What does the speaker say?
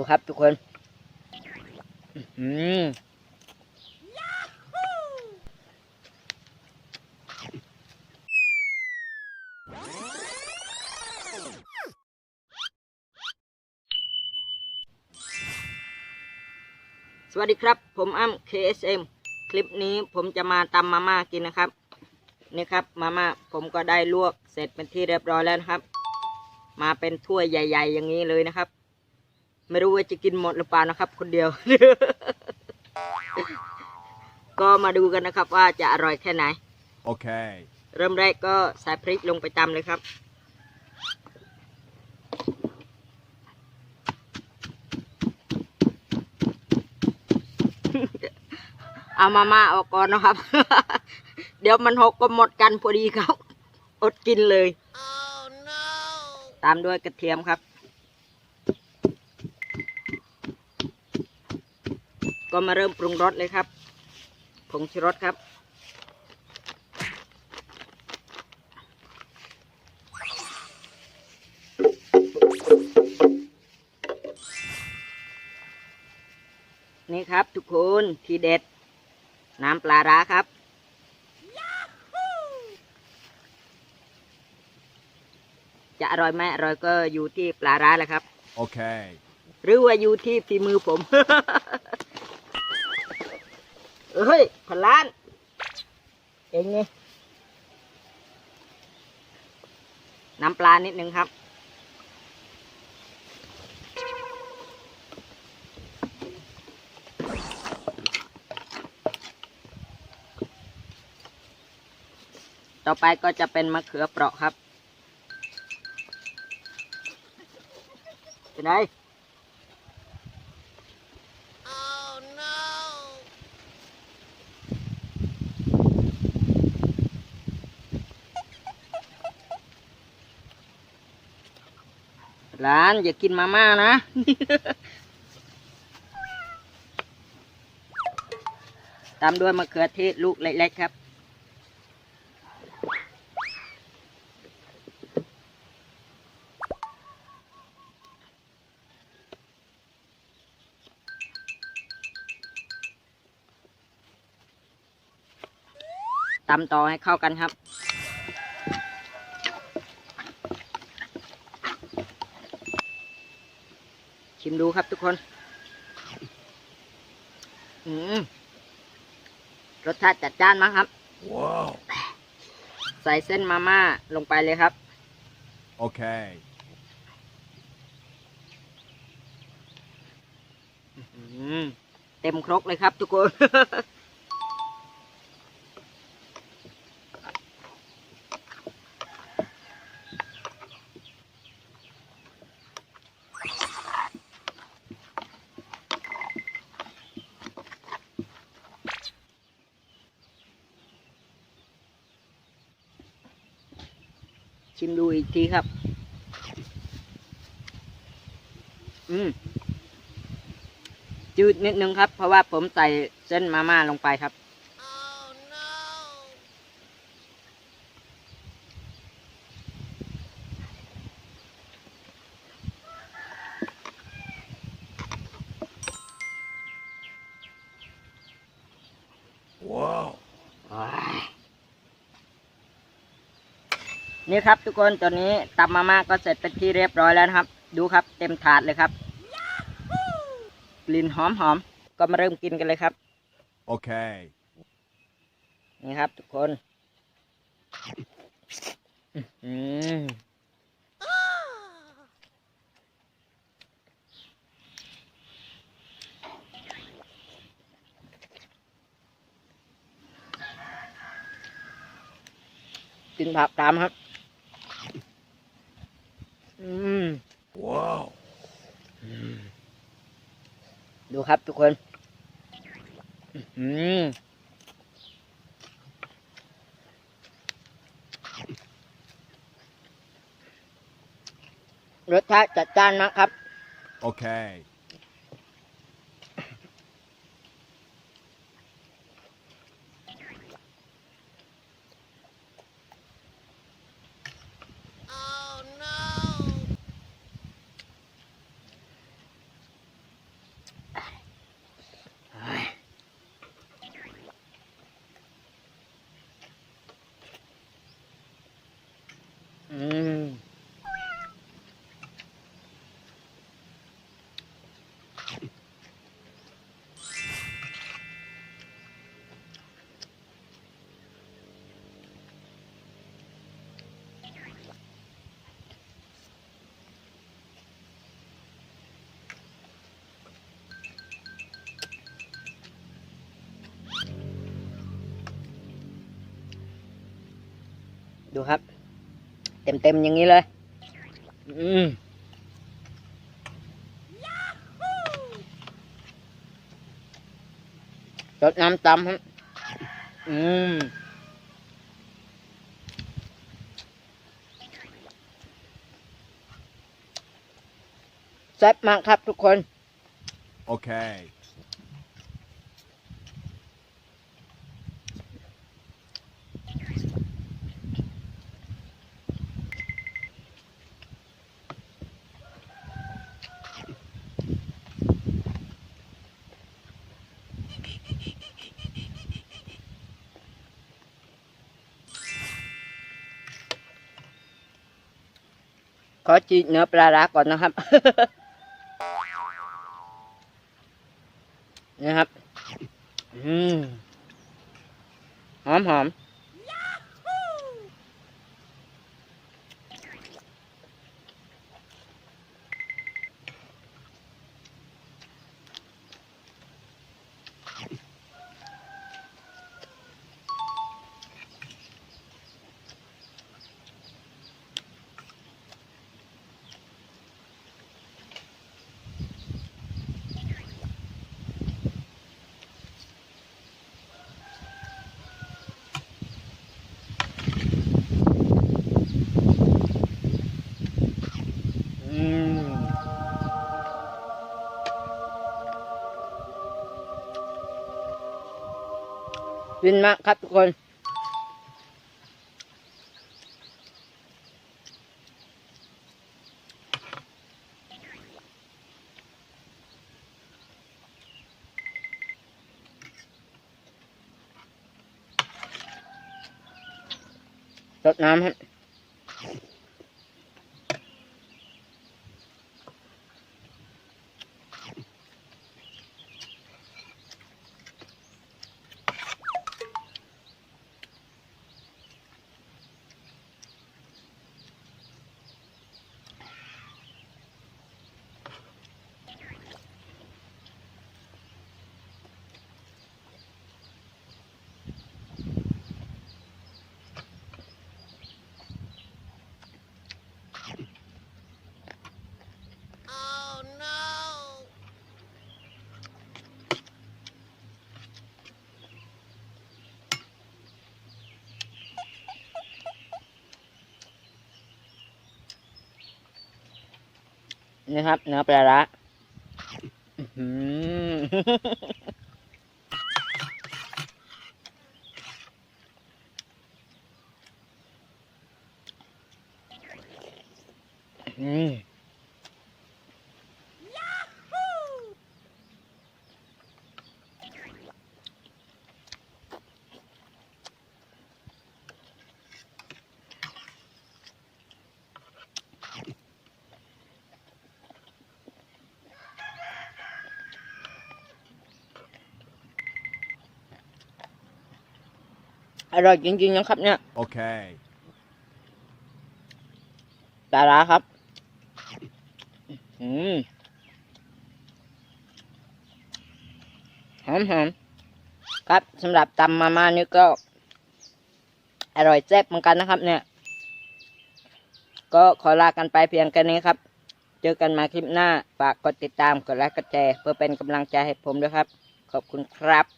ดูครับทุกคนอืมสวัสดีครับ ผมอ้ำ KSM คลิปนี้ผมจะมาตำมาม่ากินนะครับ นี่ครับมาม่าผมก็ได้ลวกเสร็จเป็นที่เรียบร้อยแล้วนะครับ มาเป็นถ้วยใหญ่ ๆ อย่างนี้เลยนะครับ ไม่รู้ว่าจะกินหมดหรือเปล่านะครับ คนเดียว ก็มาดูกันนะครับว่าจะอร่อยแค่ไหน Okay. เริ่มแรกก็ใส่พริกลงไปตำเลยครับ เอามาม่าออกก่อนนะครับ เดี๋ยวมันหกก็หมดกันพอดีครับ อดกินเลย ตามด้วยกระเทียมครับ ก็มาเริ่มปรุงรสเลยครับ ผงชูรสครับ นี่ครับทุกคนทีเด็ด น้ำปลาร้าครับจะอร่อยไหมอร่อยก็อยู่ที่ปลาร้าแหละครับ Okay. หรือว่าอยู่ที่ฝีมือผม เฮ้ยพนล้านเองไงน้ำปลานิดนึงครับ ต่อไปก็จะเป็นมะเขือเปราะครับเป็นไง ร้าน อย่ากินมาม่านะ ตามด้วยมะเขือเทศลูกเล็กๆครับ ตำต่อให้เข้ากันครับ ชิมดูครับทุกคน อืมรสชาติจัดจ้านมากครับ Whoa. ใส่เส้นมาม่าลงไปเลยครับ Okay. อืมเต็มครกเลยครับทุกคน ชิมดูอีกทีครับ อืมจืดนิดนึงครับ เพราะว่าผมใส่เส้นมาม่าลงไปครับ นี่ครับทุกคนตอนนี้ตำมาม่าก็เสร็จเป็นที่เรียบร้อยแล้วนะครับ ดูครับเต็มถาดเลยครับ กลิ่นหอมหอมๆก็มาเริ่มกินกันเลยครับ Okay. นี่ครับทุกคนอืมกินผักตามครับ อืม Whoa. ดูครับทุกคนอืมรสชาติจัดจ้านมากครับ Okay. อ ดูครับ เต็มเต็มๆอย่างนี้เลย อืมรดน้ำตำครับอืมแซ่บมากครับทุกคน Okay. ขอจีเนื้อปลาร้าก่อนนะครับ นะครับ อืม หอมหอมอืม ฟินมากครับทุกคน รดน้ำครับ นี่ครับ เนื้อปลาร้าอื้อหืออืม อร่อยจริงๆนะครับเนี่ย Okay. ปลาร้าครับ อืมหอมหอมๆครับสำหรับตำมาม่านี่ก็ อร่อยแซ่บเหมือนกันนะครับ เนี่ย ก็ขอลากันไปเพียงแค่นี้ครับ เจอกันมาคลิปหน้า ฝากกดติดตาม กดไลค์ กดแชร์ เพื่อเป็นกำลังใจให้ผมด้วยครับ ขอบคุณครับ